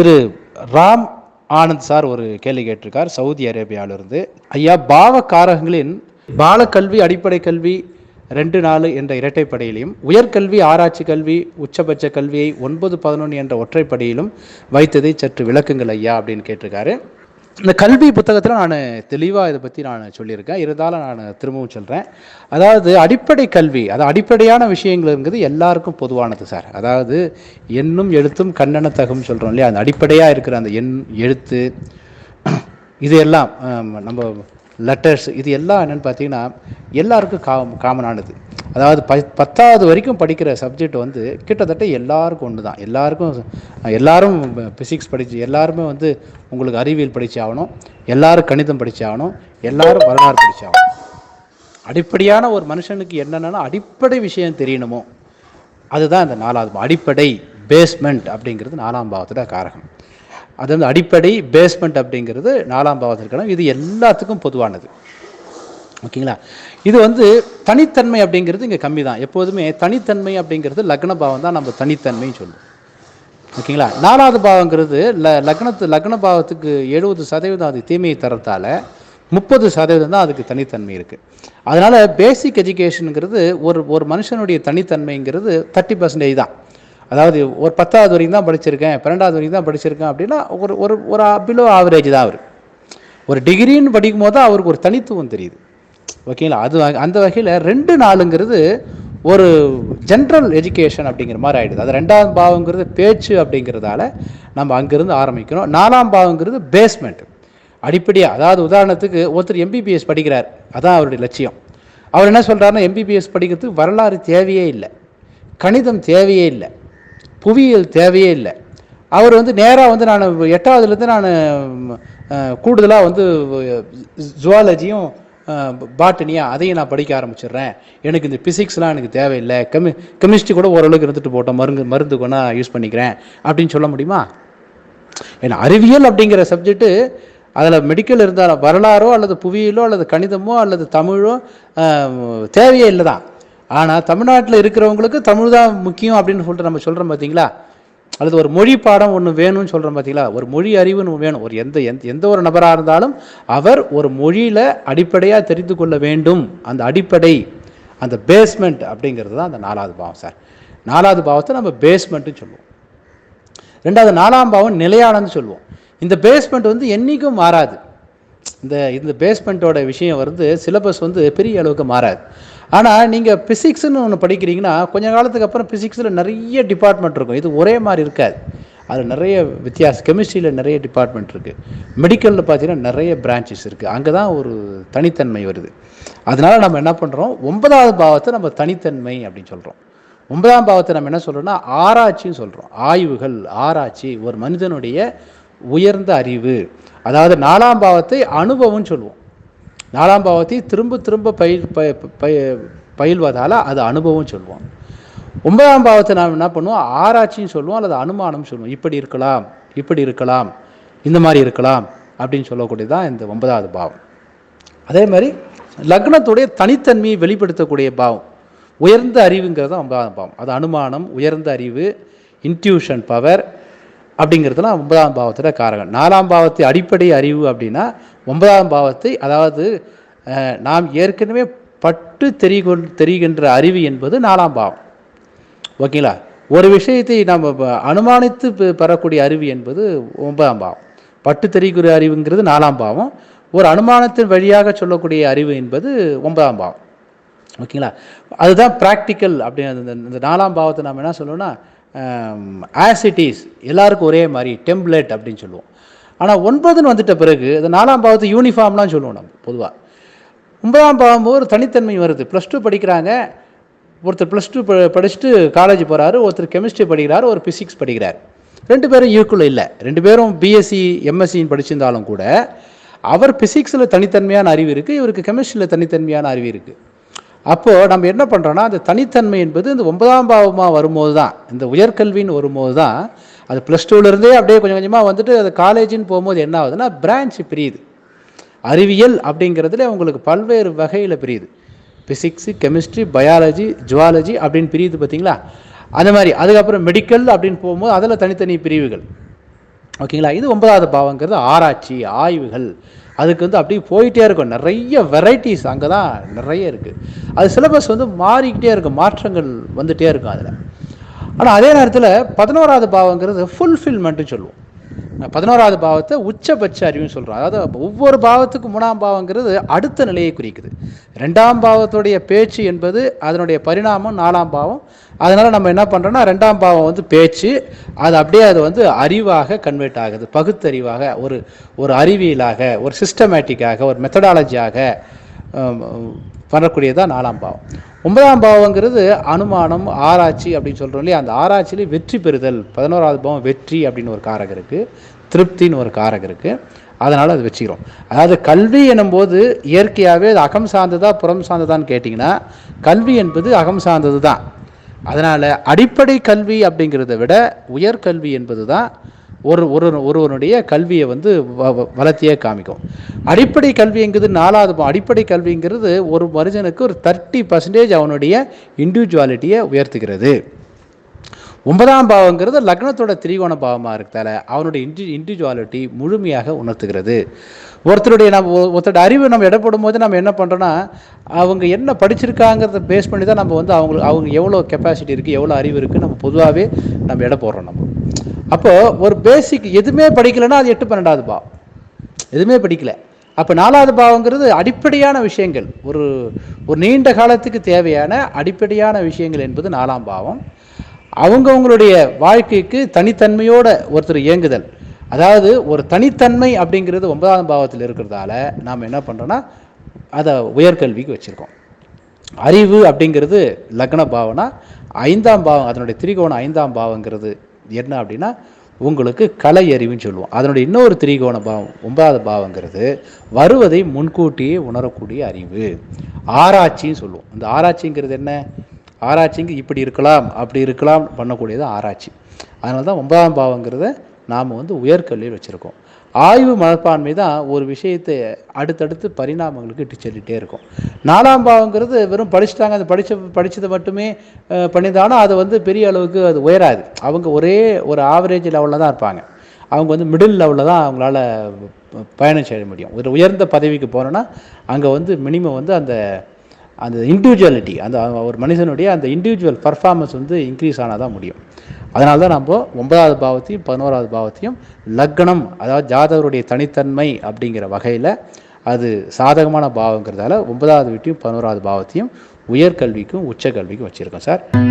திரு Ram Anand sir ஒரு கேள்வி கேட்டிருக்கார் Saudi அரேபியாவிலிருந்து. ஐயா பாவ காரகங்களின் பாலக்கல்வி அடிப்படை கல்வி ரெண்டு நாலு என்ற இரட்டைப்படையிலையும் உயர்கல்வி ஆராய்ச்சி கல்வி உச்சபட்ச கல்வியை ஒன்பது பதினொன்று என்ற ஒற்றைப்படையிலும் வைத்ததை சற்று விளக்குங்கள் ஐயா அப்படின்னு கேட்டிருக்காரு. இந்த கல்வி புத்தகத்தில் நான் தெளிவாக இதை பற்றி நான் சொல்லியிருக்கேன். இருந்தாலும் நான் திரும்பவும் சொல்கிறேன் அதாவது அடிப்படை கல்வி அது அடிப்படையான விஷயங்கள்ங்கிறது எல்லாருக்கும் பொதுவானது சார். அதாவது எண்ணும் எழுத்தும் கண்ணன தகும் சொல்கிறோம் இல்லையா? அந்த அடிப்படையாக இருக்கிற அந்த எண் எழுத்து இது எல்லாம் நம்ம லெட்டர்ஸ் இது எல்லாம் என்னென்னு பார்த்தீங்கன்னா எல்லாருக்கும் கா காமனானது. அதாவது ப பத்தாவது வரைக்கும் படிக்கிற சப்ஜெக்ட் வந்து கிட்டத்தட்ட எல்லாருக்கும் ஒன்று தான் எல்லாருக்கும் எல்லாரும் ஃபிசிக்ஸ் படித்து எல்லாருமே வந்து உங்களுக்கு அறிவியல் படித்தாகணும் ஆகணும். எல்லாரும் கணிதம் படித்தாகணும் ஆகணும். எல்லாரும் வரலாறு படித்தாகணும் ஆகணும். அடிப்படையான ஒரு மனுஷனுக்கு என்னென்னா அடிப்படை விஷயம் தெரியணுமோ அதுதான் இந்த நாலாவது அடிப்படை பேஸ்மெண்ட் அப்படிங்கிறது நாலாம் பாவத்தோட காரகம். அது வந்து அடிப்படை பேஸ்மெண்ட் அப்படிங்கிறது நாலாம் பாவத்திற்கான இது எல்லாத்துக்கும் பொதுவானது. ஓகேங்களா? இது வந்து தனித்தன்மை அப்படிங்கிறது இங்கே கம்மி தான் எப்போதுமே தனித்தன்மை அப்படிங்கிறது லக்ன பாவம் தான் நம்ம தனித்தன்மைன்னு சொல்லுவோம் ஓகேங்களா? நாலாவது பாவங்கிறது ல லக்னத்து லக்ன பாவத்துக்கு எழுபது சதவீதம் அது தீமையை தரத்தால் முப்பது சதவீதம் தான் அதுக்கு தனித்தன்மை இருக்குது அதனால் பேசிக் எஜுகேஷனுங்கிறது ஒரு ஒரு மனுஷனுடைய தனித்தன்மைங்கிறது தேர்ட்டி பர்சன்டேஜ் தான். அதாவது ஒரு பத்தாவது வரைக்கும் தான் படிச்சிருக்கேன் பன்னெண்டாவது வரைக்கும் தான் படிச்சிருக்கேன் அப்படின்னா ஒரு ஒரு ஒரு பிலோ ஆவரேஜ் தான் அவர். ஒரு டிகிரின்னு படிக்கும் போது அவருக்கு ஒரு தனித்துவம் தெரியுது. ஓகேங்களா அது அந்த வகையில் ரெண்டு நாளுங்கிறது ஒரு ஜென்ரல் எஜுகேஷன் அப்படிங்கிற மாதிரி ஆகிடுது அது ரெண்டாம் பாவங்கிறது பேச்சு அப்படிங்கிறதால நம்ம அங்கேருந்து ஆரம்பிக்கணும் நாலாம் பாவங்கிறது பேஸ்மெண்ட் அடிப்படையாக அதாவது உதாரணத்துக்கு ஒருத்தர் எம்பிபிஎஸ் படிக்கிறார். அதான் அவருடைய லட்சியம். அவர் என்ன சொல்கிறாருன்னா எம்பிபிஎஸ் படிக்கிறதுக்கு வரலாறு தேவையே இல்லை. கணிதம் தேவையே இல்லை. புவியியல் தேவையே இல்லை. அவர் வந்து நேராக வந்து நான் எட்டாவதுலேருந்து நான் கூடுதலாக வந்து ஜுவாலஜியும் பாட்டனியா அதையும் நான் படிக்க ஆரம்பிச்சிடுறேன். எனக்கு இந்த பிசிக்ஸ்லாம் எனக்கு தேவையில்லை. கெமி கெமிஸ்ட்ரி கூட ஓரளவுக்கு இருந்துட்டு போட்டோம். மருந்து மருந்து கொண்டா யூஸ் பண்ணிக்கிறேன். அப்படின்னு சொல்ல முடியுமா? ஏன்னா அறிவியல் அப்படிங்கிற சப்ஜெக்ட்டு அதில் மெடிக்கல் இருந்தாலும் வரலாறோ அல்லது புவியியலோ அல்லது கணிதமோ அல்லது தமிழோ தேவையே இல்லை தான் ஆனால் தமிழ்நாட்டில் இருக்கிறவங்களுக்கு தமிழ் தான் முக்கியம் அப்படின்னு சொல்லிட்டு நம்ம சொல்கிறோம் பார்த்தீங்களா அல்லது ஒரு மொழி பாடம் ஒன்று வேணும்னு சொல்கிறோம் பார்த்தீங்களா ஒரு மொழி அறிவுன்னு வேணும். ஒரு எந்த எந்த எந்த ஒரு நபராக இருந்தாலும் அவர் ஒரு மொழியில் அடிப்படையாக தெரிந்து கொள்ள வேண்டும். அந்த அடிப்படை அந்த பேஸ்மெண்ட் அப்படிங்கிறது தான் அந்த நாலாவது பாவம் சார். நாலாவது பாவத்தை நம்ம பேஸ்மெண்ட்டுன்னு சொல்லுவோம். ரெண்டாவது நாலாம் பாவம் நிலையானன்னு சொல்லுவோம். இந்த பேஸ்மெண்ட் வந்து என்றைக்கும் மாறாது. இந்த இந்த பேஸ்மெண்ட்டோட விஷயம் வந்து சிலபஸ் வந்து பெரிய அளவுக்கு மாறாது. ஆனால் நீங்கள் பிசிக்ஸ்னு ஒன்று படிக்கிறீங்கன்னா கொஞ்ச காலத்துக்கு அப்புறம் பிசிக்ஸில் நிறைய டிபார்ட்மெண்ட் இருக்கும். இது ஒரே மாதிரி இருக்காது. அதில் நிறைய வித்தியாசம். கெமிஸ்ட்ரியில் நிறைய டிபார்ட்மெண்ட் இருக்குது மெடிக்கலில் பார்த்தீங்கன்னா நிறைய பிரான்ச்சஸ் இருக்குது அங்கே தான் ஒரு தனித்தன்மை வருது. அதனால் நம்ம என்ன பண்ணுறோம் ஒன்பதாவது பாவத்தை நம்ம தனித்தன்மை அப்படின்னு சொல்கிறோம் ஒன்பதாம் பாவத்தை நம்ம என்ன சொல்கிறோம்னா ஆராய்ச்சின்னு சொல்கிறோம் ஆய்வுகள் ஆராய்ச்சி ஒரு மனிதனுடைய உயர்ந்த அறிவு. அதாவது நாலாம் பாவத்தை அனுபவம்னு சொல்லுவோம். நாலாம் பாவத்தை திரும்ப திரும்ப பயில் பயில்வதால் அது அனுபவம் சொல்லுவோம் ஒன்பதாம் பாவத்தை நாம் என்ன பண்ணுவோம்? ஆராய்ச்சின்னு சொல்லுவோம் அல்லது அனுமானம் சொல்லுவோம். இப்படி இருக்கலாம் இப்படி இருக்கலாம் இந்த மாதிரி இருக்கலாம் அப்படின்னு சொல்லக்கூடியதான் இந்த ஒன்பதாவது பாவம். அதே மாதிரி லக்னத்துடைய தனித்தன்மையை வெளிப்படுத்தக்கூடிய பாவம். உயர்ந்த அறிவுங்கிறது தான் ஒன்பதாம் பாவம். அது அனுமானம் உயர்ந்த அறிவு இன்ட்யூஷன் பவர் அப்படிங்கிறதுலாம் ஒன்பதாம் பாவத்தில் காரகம். நாலாம் பாவத்தை அடிப்படை அறிவு அப்படின்னா ஒன்பதாம் பாவத்தை அதாவது நாம் ஏற்கனவே பட்டு தெரிகொள் தெரிகின்ற அறிவு என்பது நாலாம் பாவம். ஓகேங்களா? ஒரு விஷயத்தை நம்ம அனுமானித்து பெ- பெறக்கூடிய அறிவு என்பது ஒன்பதாம் பாவம். பட்டு தெரிகிற அறிவுங்கிறது நாலாம் பாவம். ஒரு அனுமானத்தின் வழியாக சொல்லக்கூடிய அறிவு என்பது ஒன்பதாம் பாவம். ஓகேங்களா? அதுதான் ப்ராக்டிக்கல் அப்படி அந்த இந்த நாலாம் பாவத்தை நம்ம என்ன சொல்லணுன்னா ஆஸ் இட் இஸ் எல்லாருக்கும் ஒரே மாதிரி டெம்ப்ளேட் அப்படின்னு சொல்லுவோம். ஆனால் ஒன்பதுன்னு வந்துட்ட பிறகு இந்த நாலாம் பாவத்து யூனிஃபார்ம்லாம் சொல்லுவோம் நம்ம பொதுவாக ஒன்பதாம் பாவம் ஒரு தனித்தன்மை வருது. ப்ளஸ் டூ படிக்கிறாங்க. ஒருத்தர் ப்ளஸ் டூ படிச்சுட்டு காலேஜ் போகிறாரு ஒருத்தர் கெமிஸ்ட்ரி படிக்கிறாரு ஒரு ஃபிசிக்ஸ் படிக்கிறார். ரெண்டு பேரும் ஈக்குவல் இல்லை. ரெண்டு பேரும் பிஎஸ்சி எம்எஸ்சின்னு படிச்சிருந்தாலும் கூட அவர் ஃபிசிக்ஸில் தனித்தன்மையான அறிவு இருக்குது இவருக்கு கெமிஸ்ட்ரியில் தனித்தன்மையான அறிவு இருக்குது அப்போது நம்ம என்ன பண்ணுறோன்னா அந்த தனித்தன்மை என்பது இந்த ஒன்பதாம் பாவமாக வரும்போது தான் இந்த உயர்கல்வின்னு வரும்போது தான் அது ப்ளஸ் டூலேருந்தே அப்படியே கொஞ்சம் கொஞ்சமாக வந்துட்டு அது காலேஜின்னு போகும்போது என்ன ஆகுதுன்னா பிரான்ச் பிரியுது. அறிவியல் அப்படிங்கிறதுல உங்களுக்கு பல்வேறு வகையில் பிரியுது. ஃபிசிக்ஸு கெமிஸ்ட்ரி பயாலஜி ஜுவாலஜி அப்படின்னு பிரியுது பார்த்தீங்களா? அந்த மாதிரி. அதுக்கப்புறம் மெடிக்கல் அப்படின்னு போகும்போது அதில் தனித்தனி பிரிவுகள். ஓகேங்களா? இது ஒன்பதாவது பாவங்கிறது ஆராய்ச்சி ஆய்வுகள். அதுக்கு வந்து அப்படியே போயிட்டே இருக்கும். நிறைய வெரைட்டிஸ் அங்கே தான் நிறைய இருக்குது அது சிலபஸ் வந்து மாறிக்கிட்டே இருக்கும். மாற்றங்கள் வந்துகிட்டே இருக்கும் அதில். ஆனால் அதே நேரத்தில் பதினோராவது பாவங்கிறது ஃபுல்ஃபில்மெண்ட்டு சொல்லுவோம். பதினோராவது பாவத்தை உச்சபட்ச அறிவுன்னு சொல்கிறோம் அதாவது ஒவ்வொரு பாவத்துக்கும் மூணாம் பாவங்கிறது அடுத்த நிலையை குறிக்குது. ரெண்டாம் பாவத்துடைய பேச்சு என்பது அதனுடைய பரிணாமம் நாலாம் பாவம். அதனால் நம்ம என்ன பண்ணுறோன்னா ரெண்டாம் பாவம் வந்து பேச்சு அது அப்படியே அது வந்து அறிவாக கன்வெர்ட் ஆகுது. பகுத்தறிவாக ஒரு ஒரு அறிவியலாக ஒரு சிஸ்டமேட்டிக்காக ஒரு மெத்தடாலஜியாக பண்ணக்கூடியதான் நாலாம் பாவம். ஒன்பதாம் பாவங்கிறது அனுமானம் ஆராய்ச்சி அப்படின்னு சொல்கிறோம் இல்லையா? அந்த ஆராய்ச்சியிலே வெற்றி பெறுதல். பதினோராவது பாவம் வெற்றி அப்படின்னு ஒரு காரகம் இருக்குது திருப்தின்னு ஒரு காரகம் இருக்குது அதனால் அது வச்சுக்கிறோம். அதாவது கல்வி எனும்போது இயற்கையாகவே அது அகம் சார்ந்ததா புறம் சார்ந்ததான்னு கேட்டிங்கன்னா கல்வி என்பது அகம் சார்ந்தது தான் அதனால் அடிப்படை கல்வி அப்படிங்கிறத விட உயர்கல்வி என்பது தான் ஒரு ஒரு ஒருவனுடைய கல்வியை வந்து வ- வ- வளர்த்தியே காமிக்கும். அடிப்படை கல்விங்கிறது நாலாவது அடிப்படை கல்விங்கிறது ஒரு மனுஷனுக்கு ஒரு தேர்ட்டி பர்சன்டேஜ் அவனுடைய இண்டிவிஜுவாலிட்டியை உயர்த்துகிறது. ஒன்பதாம் பாவங்கிறது லக்னத்தோட திரிகோண பாவமாக இருக்கிறதால அவனுடைய இண்டி இண்டிவிஜுவாலிட்டி முழுமையாக உணர்த்துகிறது. ஒருத்தருடைய நம்ம ஒ- ஒருத்தரோட அறிவு நம்ம இடப்படும் போது நம்ம என்ன பண்ணுறோன்னா அவங்க என்ன படிச்சிருக்காங்கிறத பேஸ் பண்ணி தான் நம்ம வந்து அவங்களுக்கு அவங்க எவ்வளோ கெப்பாசிட்டி இருக்குது எவ்வளோ அறிவு இருக்குது நம்ம பொதுவாகவே நம்ம இட போடுறோம் நம்ம. அப்போது ஒரு பேசிக் எதுவுமே படிக்கலைன்னா அது எட்டு பன்னெண்டாவது பாவம். எதுவுமே படிக்கலை. அப்போ நாலாவது பாவங்கிறது அடிப்படையான விஷயங்கள். ஒரு ஒரு நீண்ட காலத்துக்கு தேவையான அடிப்படையான விஷயங்கள் என்பது நாலாம் பாவம். அவங்கவங்களுடைய வாழ்க்கைக்கு தனித்தன்மையோட ஒருத்தர் இயங்குதல். அதாவது ஒரு தனித்தன்மை அப்படிங்கிறது ஒன்பதாம் பாவத்தில் இருக்கிறதால நாம் என்ன பண்ணுறோன்னா அதை உயர்கல்விக்கு வச்சுருக்கோம். அறிவு அப்படிங்கிறது லக்ன பாவனா ஐந்தாம் பாவம் அதனுடைய திரிகோணம் ஐந்தாம் பாவங்கிறது என்ன அப்படின்னா உங்களுக்கு கலை அறிவுன்னு சொல்லுவோம். அதனுடைய இன்னொரு திரிகோண பாவம் ஒன்பதாவது பாவங்கிறது வருவதை முன்கூட்டியே உணரக்கூடிய அறிவு. ஆராய்ச்சின்னு சொல்லுவோம். இந்த ஆராய்ச்சிங்கிறது என்ன? ஆராய்ச்சிங்க இப்படி இருக்கலாம் அப்படி இருக்கலாம் பண்ணக்கூடியது ஆராய்ச்சி. அதனால தான் ஒன்பதாம் பாவங்கிறத நாம் வந்து உயர்கல்வியில் வச்சுருக்கோம். ஆய்வு மனப்பான்மை தான் ஒரு விஷயத்தை அடுத்தடுத்து பரிணாமங்களுக்கு இட்டு சொல்லிகிட்டே இருக்கும். நாலாம் பாவங்கிறது வெறும் படிச்சுட்டாங்க அது படித்த படித்ததை மட்டுமே பண்ணியிருந்தாலும் அது வந்து பெரிய அளவுக்கு அது உயராது. அவங்க ஒரே ஒரு ஆவரேஜ் லெவலில் தான் இருப்பாங்க. அவங்க வந்து மிடில் லெவலில் தான் அவங்களால பயணம் செய்ய முடியும். ஒரு உயர்ந்த பதவிக்கு போனோன்னா அங்கே வந்து மினிமம் வந்து அந்த அந்த இண்டிவிஜுவாலிட்டி அந்த ஒரு மனுஷனுடைய அந்த இண்டிவிஜுவல் பர்ஃபார்மன்ஸ் வந்து இன்க்ரீஸ் ஆனால் தான் முடியும். அதனால தான் நம்ம ஒன்பதாவது பாவத்தையும் பதினோராவது பாவத்தையும் லக்னம் அதாவது ஜாதகருடைய தனித்தன்மை அப்படிங்கிற வகையில் அது சாதகமான பாவங்கிறதால ஒன்பதாவது வீட்டையும் பதினோராவது பாவத்தையும் உயர்கல்விக்கும் உச்சக்கல்விக்கும் வச்சுருக்கோம் சார்.